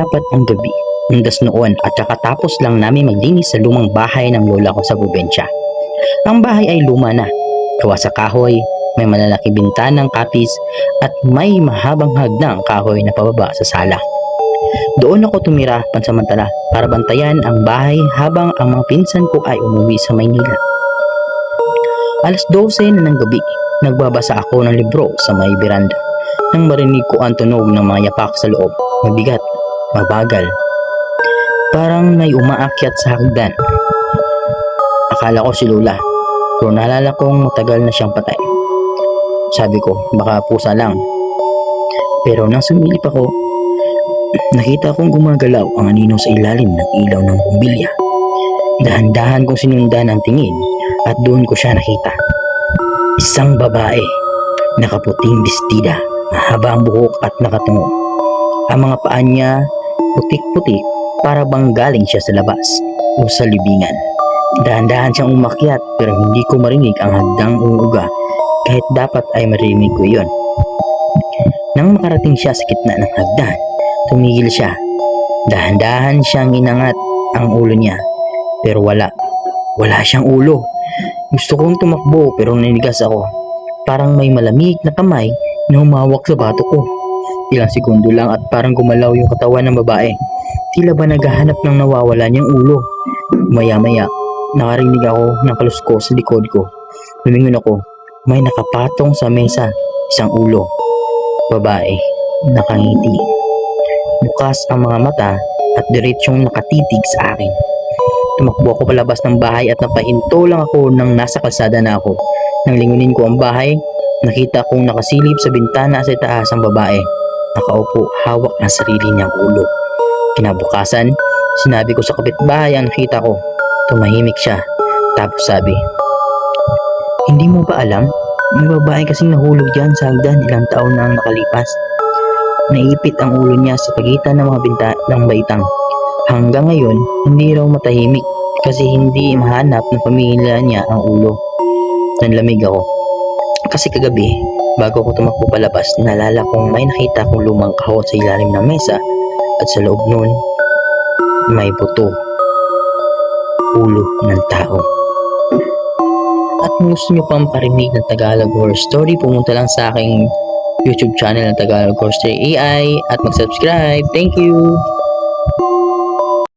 dapat ang gabi. Undas noon at saka tapos lang namin maglinis sa lumang bahay ng lola ko sa probinsya. Ang bahay ay luma na. Gawa sa kahoy, may malalaki bintanang kapis at may mahabang hagdang kahoy na pababa sa sala. Doon ako tumira pansamantala para bantayan ang bahay habang ang mga pinsan ko ay umuwi sa Maynila. Alas 12 na ng gabi, nagbabasa ako ng libro sa may beranda. Nang marinig ko ang tunog ng mga yapak sa loob, mabigat, mabagal. Parang may umaakyat sa hagdan. Akala ko si Lola, pero naalala kong matagal na siyang patay. Sabi ko, baka pusa lang. Pero nang sumilip ako, nakita kong gumagalaw ang anino sa ilalim ng ilaw ng bumbilya. Dahan-dahan kong sinundan ang tingin at doon ko siya nakita. Isang babae, nakaputing bestida, mahaba ang buhok at nakatungo. Ang mga paa niya putik-putik para bang galing siya sa labas o sa libingan. Dahan-dahan siyang umakyat pero hindi ko marinig ang hagdang uuga kahit dapat ay marinig ko iyon. Nang makarating siya sa gitna ng hagdan, tumigil siya. Dahan-dahan siyang inangat ang ulo niya pero wala. Wala siyang ulo. Gusto kong tumakbo pero nanigas ako. Parang may malamig na kamay na humawak sa bato ko. Ilang segundo lang at parang gumalaw yung katawan ng babae. Tila ba naghahanap ng nawawala niyang ulo. Maya-maya, nakarinig ako ng kalusko sa likod ko. Lumingon ako. May nakapatong sa mesa, isang ulo. Babae, nakangiti. Bukas ang mga mata at diretsyong nakatitig sa akin. Tumakbo ako palabas ng bahay at napahinto lang ako nang nasa kalsada na ako. Nang lingunin ko ang bahay, nakita kong nakasilip sa bintana sa itaas ang babae. Nakaupo, hawak ng sarili niyang ulo. Kinabukasan, sinabi ko sa kapitbahay ang nakita ko. Tumahimik siya. Tapos sabi, Hindi mo ba alam? May babae kasing nahulog dyan sa hagdan ilang taon na ang nakalipas. Naipit ang ulo niya sa pagitan ng mga binta ng baitang. Hanggang ngayon, hindi raw matahimik kasi hindi mahanap ng pamilya niya ang ulo. Nanlamig ako. Kasi kagabi, bago ko tumakbo palabas, nalala kong may nakita kong lumang kahon sa ilalim ng mesa at sa loob nun, may buto. Ulo ng tao. At kung gusto nyo pang parinig ng Tagalog Horror Story, pumunta lang sa aking YouTube channel ng Tagalog Horror Story AI at mag-subscribe. Thank you!